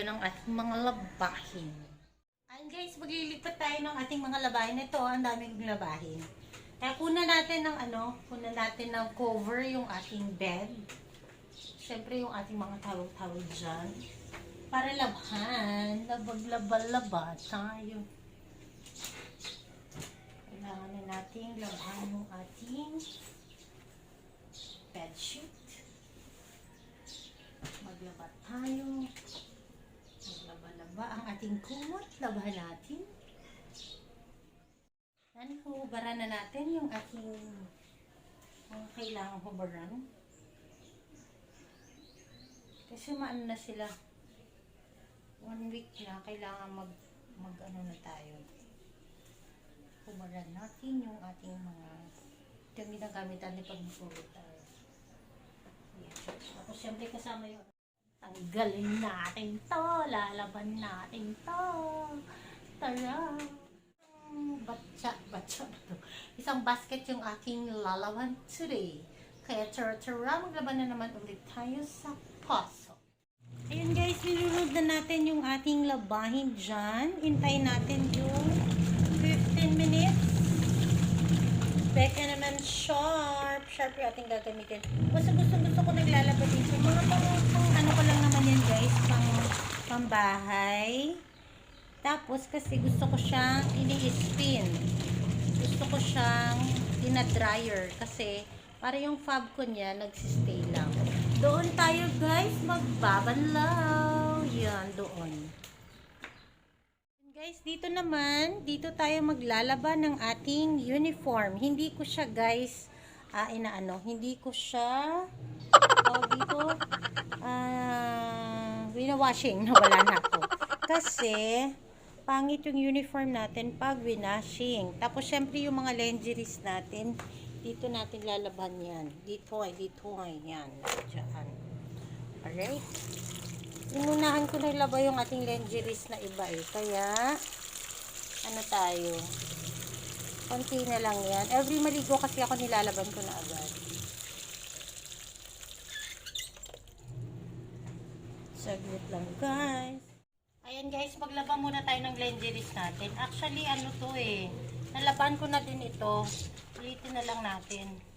tayo ng ating mga labahin. Ayan guys, maglilipat tayo ng ating mga labahin. Ito, ang daming labahin. Kaya kuna natin ng ano, kuna natin ng cover yung ating bed. Siyempre yung ating mga towel-towel dyan. Para labhan, labag-laba-laba tayo. Kailangan na nating labhan yung ating bedsheet. Maglaba tayo. Maglaba-laba ang ating kumot. Labahan natin. Yan, hubaran na natin yung ating mga kailangang hubaran. Kasi maano na sila. One week na, kailangan mag, mag ano na tayo. Hubaran natin yung ating mga ito yung ginagamitan ni pagmutulog tayo. Yan. Tapos syempre kasama yun. Tanggalin natin to, lalaban natin to. Tara! Batsa, batsa to. Isang basket yung aking lalaban today. Kaya tara, tara, maglaban na naman ulit tayo sa paso. Ayun guys, nilunod na natin yung ating labahin dyan. Intay natin yung 15 minutes. Becca naman sharp. Sharp yung ating gagamitin. Gusto gusto gusto ko naglalaba dito. Mga pang, pang ano ko lang naman yan guys. Pang pambahay. Tapos kasi gusto ko siyang ini-spin. Gusto ko siyang ina-dryer. Kasi para yung fab ko niya nagsistay lang. Doon tayo guys magbabanlaw. Yan, doon. Guys, dito naman, dito tayo maglalaba ng ating uniform. Hindi ko siya, guys, ah, inaano, hindi ko siya, tawag dito, ah, winawashing. Wala na ako. Kasi, pangit yung uniform natin pag winashing. Tapos, syempre, yung mga lingeries natin, dito natin lalaban yan. Dito ay, dito ay, yan. Diyan. Alright? Inunahan ko na ilaba yung ating lingeries na iba eh. Kaya, ano tayo? Konti na lang yan. Every maligo kasi ako nilalaban ko na agad. Saglit lang guys. Ayan guys, maglaba muna tayo ng lingeries natin. Actually, ano to eh. Nalaban ko na din ito. Ulitin na lang natin.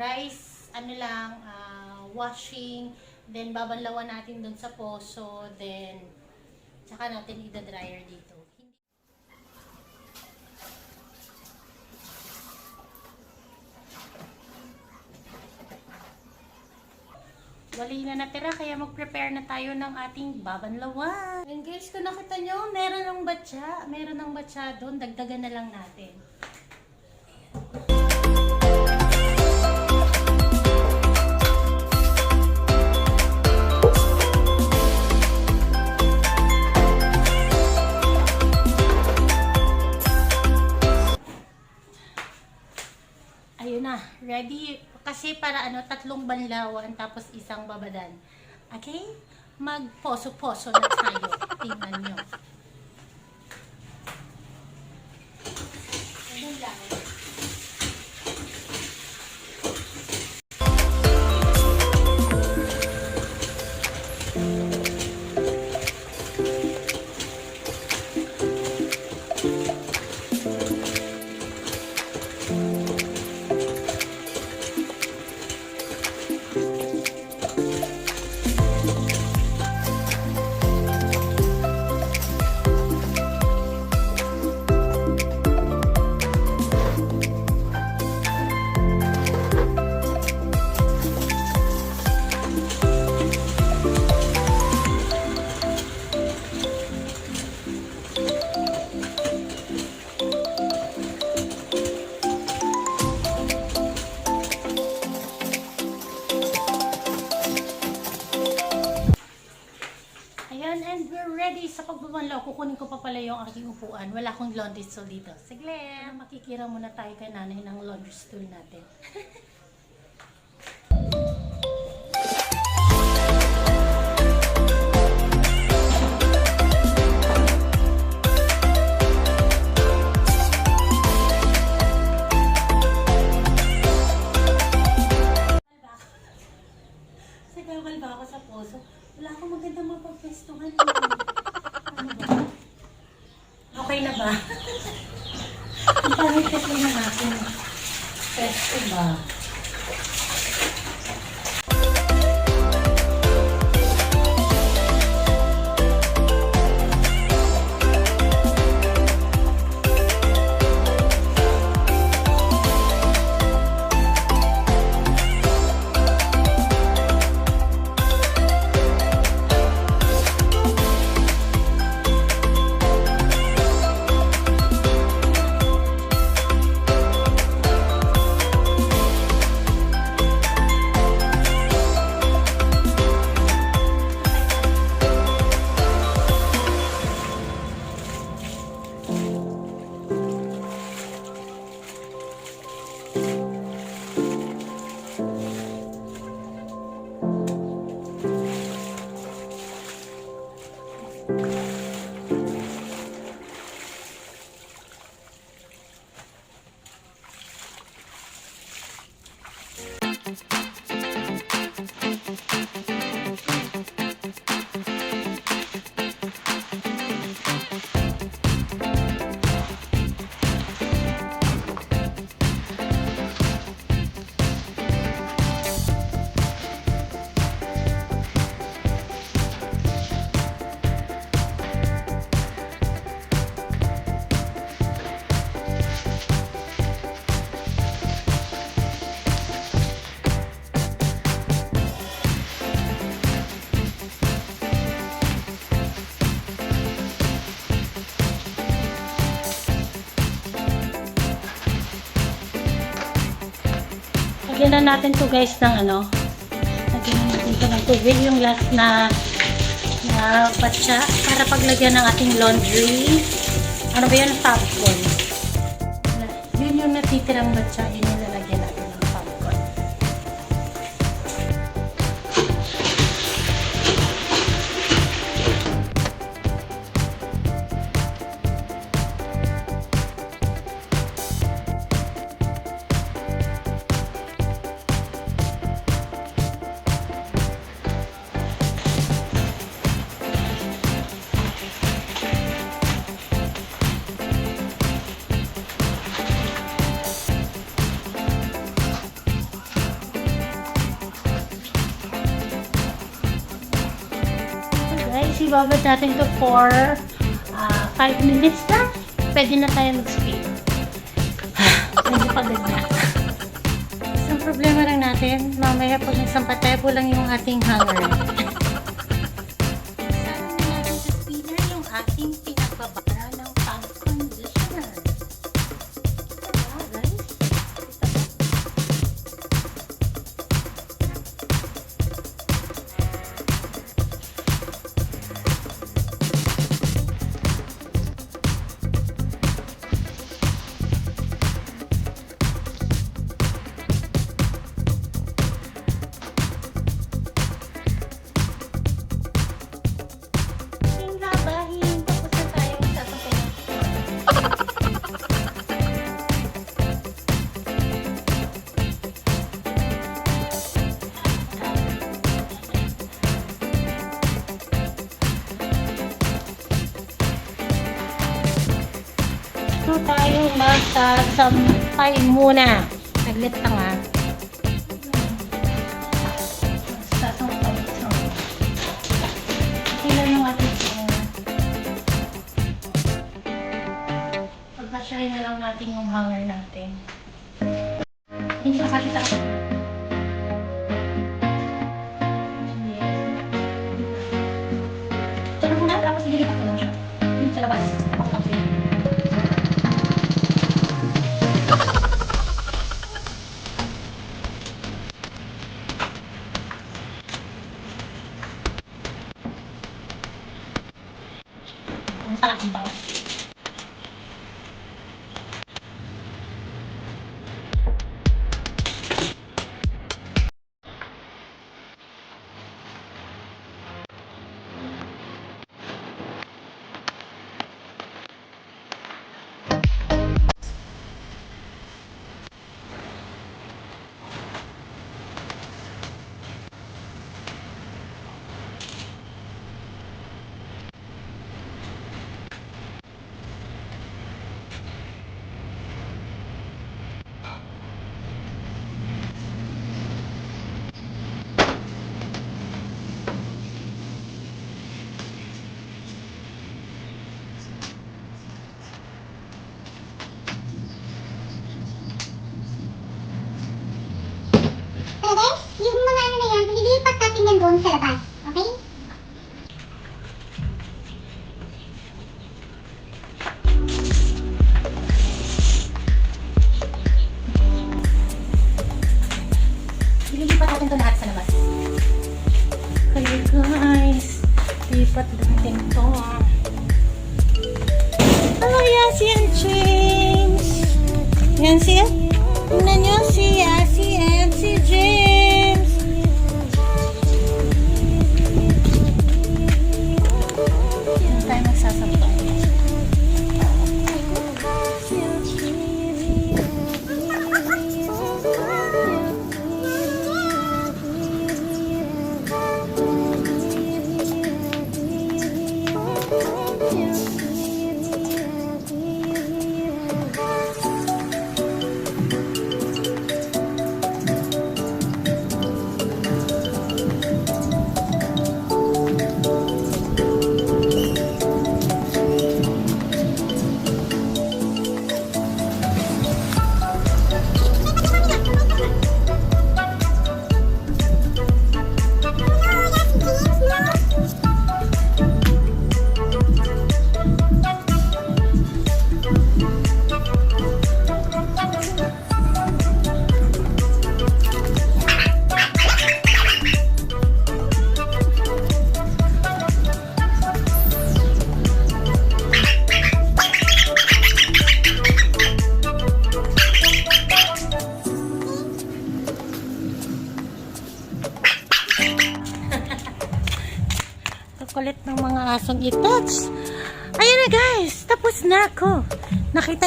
Rice, ano lang, ah, washing, then babanlawan natin dun sa poso, then tsaka natin ida-dryer dito. Wali na natira, kaya mag-prepare na tayo ng ating babanlawan. And guys, kung nakita nyo, meron ng batsa. Meron ng batsa doon, dagdagan na lang natin. Ano, tatlong banlawan tapos isang babadan. Okay? Mag-poso-poso na tayo. Tingnan nyo. Ganun lang. Yung aking upuan. Wala akong laundry stool dito. Sige, makikira muna tayo kay nanay ng laundry stool natin. pesto ba? Lagyan na natin to guys ng ano. Lagyan na natin to ng tubig. Yung last na na patsa para paglagyan ng ating laundry. Ano ba yun? Popcorn. Yun yung natitirang batsa. Ibabad natin to for 5 minutes lang. Pwede na tayo mag-skate. Medyo pagod na. Isang problema lang natin, mamaya pag nagsampat tayo, kulang yung ating hanger. Magsasampay muna. Saglit lang ah. Ating uh, Pagpasyahin na lang natin yung hanger natin. Hindi ka kakita. Ang sarap yan doon sa labas. Okay? Ililipat natin ito lahat sa labas. Kaya guys, lipat natin to. Oh, yan si Aunt James. Yan si Tingnan nyo si si and si James.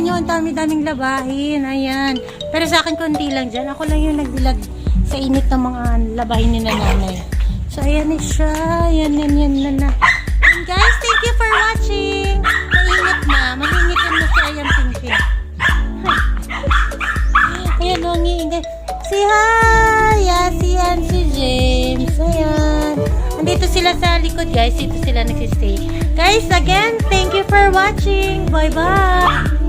Nakita nyo ang dami-daming labahin. Ayan. Pero sa akin konti lang dyan. Ako lang yung nagdilag sa init ng mga labahin ni nanay. So ayan na siya. Ayan, yan, yan, yan na. And guys, thank you for watching. Mainit na. Maningitin na siya. Ayan, pinky. Ayan, wangi. Say hi! Yeah, si Yan, si James. Ayan. Andito dito sila sa likod guys. Dito sila nagsistay. Guys, again, thank you for watching. Bye-bye!